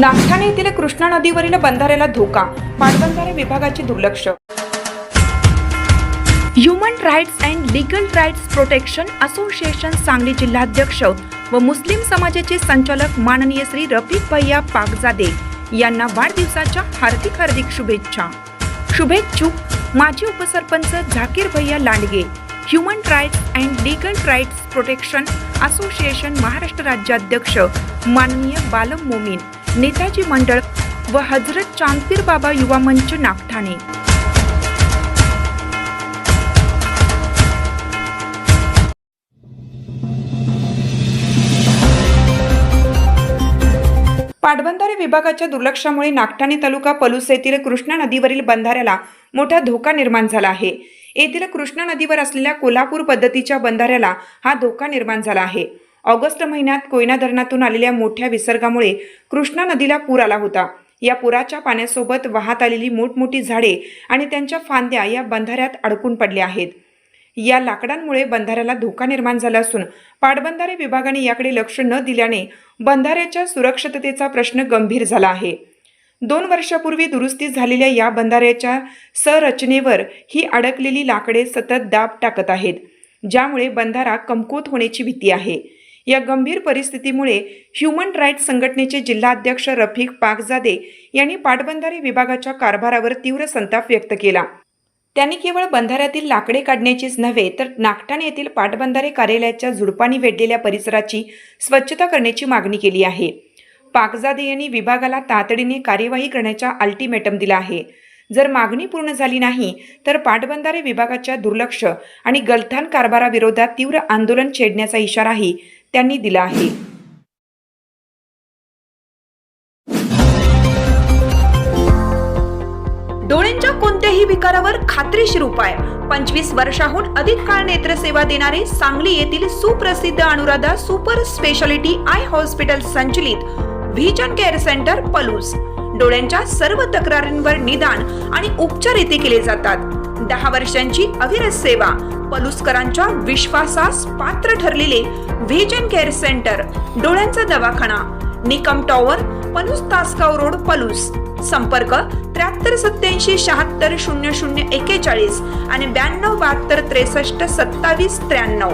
नागठाणे येथील कृष्णा नदीवरील बंधाऱ्याला धोका पाटबंधारे विभागाचे दुर्लक्ष. Human rights and legal rights protection association Sangli जिल्हाध्यक्ष व मुस्लिम समाजाचे संचालक माननीय श्री रफिक भैया पागजादे यांना वाढदिवसाच्या हार्दिक हार्दिक शुभेच्छा. शुभेच्छुक माजी उपसरपंच झाकीर भैया Landge human rights and legal rights protection association Maharashtra राज्याध्यक्ष माननीय बालम मोमीन नेताजी मंडळ व हजरत चांदपीर बाबा युवा मंच नागठाणे. पाटबंधारे विभागाच्या दुर्लक्षामुळे नागठाणे तालुका पलूस येथील कृष्णा नदीवरील बंधाऱ्याला मोठा धोका निर्माण झाला आहे. येथील कृष्णा नदीवर असलेल्या कोल्हापूर पद्धतीच्या बंधाऱ्याला हा धोका निर्माण झाला आहे. ऑगस्ट महिन्यात कोयना धरणातून आलेल्या मोठ्या विसर्गामुळे कृष्णा नदीला पूर आला होता. या पुराच्या पाण्यासोबत वाहत आलेली मोठमोठी झाडे आणि त्यांच्या फांद्या या बंधाऱ्यात अडकून पडल्या आहेत. या लाकडांमुळे बंधाऱ्याला धोका निर्माण झाला असून पाटबंधारे विभागाने याकडे लक्ष न दिल्याने बंधाऱ्याच्या सुरक्षिततेचा प्रश्न गंभीर झाला आहे. दोन वर्षापूर्वी दुरुस्ती झालेल्या या बंधाऱ्याच्या संरचनेवर ही अडकलेली लाकडे सतत दाब टाकत आहेत ज्यामुळे बंधारा कमकुवत होण्याची भीती आहे. या गंभीर परिस्थितीमुळे ह्युमन राईट्स संघटनेचे जिल्हाध्यक्ष रफिक पाकजादे यांनी पाटबंधारे विभागाच्या कारभारावर तीव्र संताप व्यक्त केला. त्यांनी केवळ बंधाऱ्यातील लाकडे काढण्याचीच नव्हे तर नागठाणे येथील पाटबंधारे कार्यालयाच्या झुडपानी वेढलेल्या परिसराची स्वच्छता करण्याची मागणी केली आहे. पाकजादे यांनी विभागाला तातडीने कार्यवाही करण्याचा अल्टिमेटम दिला आहे. जर मागणी पूर्ण झाली नाही तर पाटबंधारे विभागाच्या दुर्लक्ष आणि गलथान कारभाराविरोधात तीव्र आंदोलन छेडण्याचा इशाराही त्यांनी दिला आहे. डोळ्यांच्या कोणत्याही विकारावर खात्रीशीर उपाय. पंचवीस वर्षाहून अधिक काळ नेत्रसेवा देणारे सांगली येथील सुप्रसिद्ध Anuradha super speciality eye hospital संचलित व्हिजन केअर सेंटर पलूस. डोळ्यांच्या सर्व तक्रारींवर निदान आणि उपचार येथे केले जातात. दहा वर्षांची अविरत सेवा. पलुसकरांच्या विश्वासास पात्र ठरलेले व्हिजन केअर सेंटर डोळ्यांचा दवाखाना निकम टॉवर पलूस तासगाव रोड पलूस. संपर्क त्र्याहत्तर सत्याऐंशी शहात्तर शून्य शून्य एकेचाळीस आणि ब्याण्णव बहात्तर त्रेसष्ट सत्तावीस त्र्याण्णव.